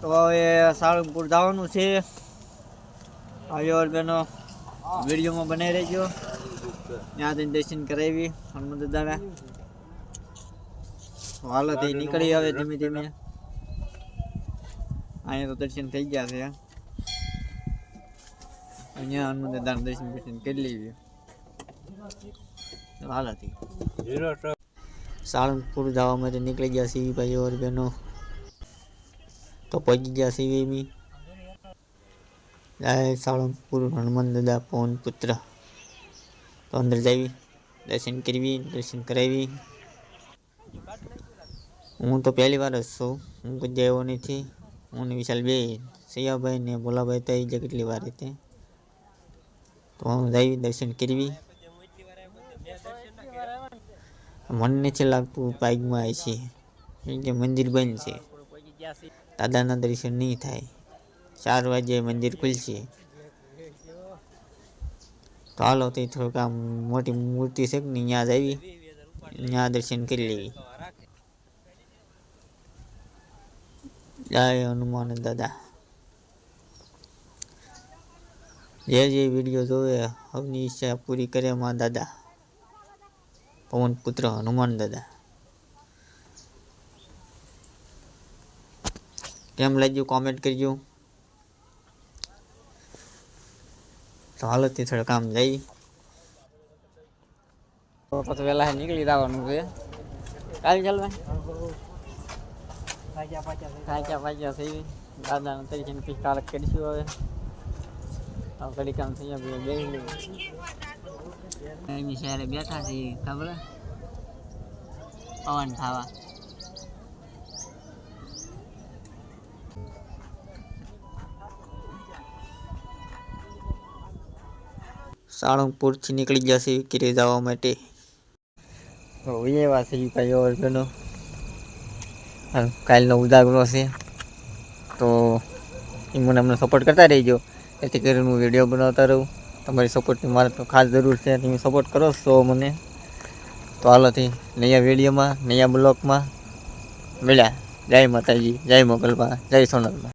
તો એ સાલંગપુર જવાનું છે આયોર્બનો વિડિયોમાં બની રહેજો ત્યાં દર્શન કરીવી હનુમાન દાદાના વાલાથી નીકળી આવે ધીમે ધીમે આયા તો દર્શન થઈ ગયા છે આયા હનુમાન દાદાના દર્શન ભીતીન કરી લીવ્યા વાલાથી ઝીરો સ સાલંગપુર જવા માટે નીકળી ગયા છીએ ભાઈઓ અને બહેનો તો પહોંચી ગયા સીવીબી રાય સાળંગપુર હનુમાન દાદા પવન પુત્ર તો અંદર જાવી દર્શન કરવી દર્શન કરાવી હું તો પહેલી વાર જ છું હું કદી આવ્યો નથી હું ને વિશાલ બે સૈયાભાઈ ને ભોલાભાઈ તો આવી જાય કેટલી વાર રીતે તો હું જાવી દર્શન કરવી મને નથી લાગતું બાઇકમાં આવી છે કે મંદિર બંધ છે तो दादा दर्शन नहीं थे चार बजे मंदिर खुल से तो हाल होते थोड़क मोटी मूर्ति से याद आई यहाँ दर्शन कर ले जय हनुमान दादा ये ये वीडियो जो है अपनी इच्छा पूरी करे माँ दादा पवन पुत्र हनुमान दादा કેમ લાગ્યું કોમેન્ટ કરજો તો હાલો તે થોડું કામ જઈ પછી વહેલા નીકળી જવાનું છે કાલ ચાલ ભાઈ થાક્યા પાક્યા થઈ દાદાને તરીકે પિસ્તાલ કરીશું હવે હવે ઘડી કામ થઈ જાય બેસી ગયું બેઠા છીએ ખબર પવન ખાવા સાળંગપુરથી નીકળી ગયા છે ઘીરે જવા માટે એવા છે ભાઈ વર્ગનો કાલનો ઉદાગરો છે તો એ મને અમને સપોર્ટ કરતા રહેજો એથી કરીને હું વિડીયો બનાવતા રહું તમારી સપોર્ટની મારે તો ખાસ જરૂર છે તમે સપોર્ટ કરો છો મને તો હાલોથી નયા વિડીયોમાં નયા બ્લોકમાં મળ્યા જય માતાજી જય મોગલમાં જય સોનલમાં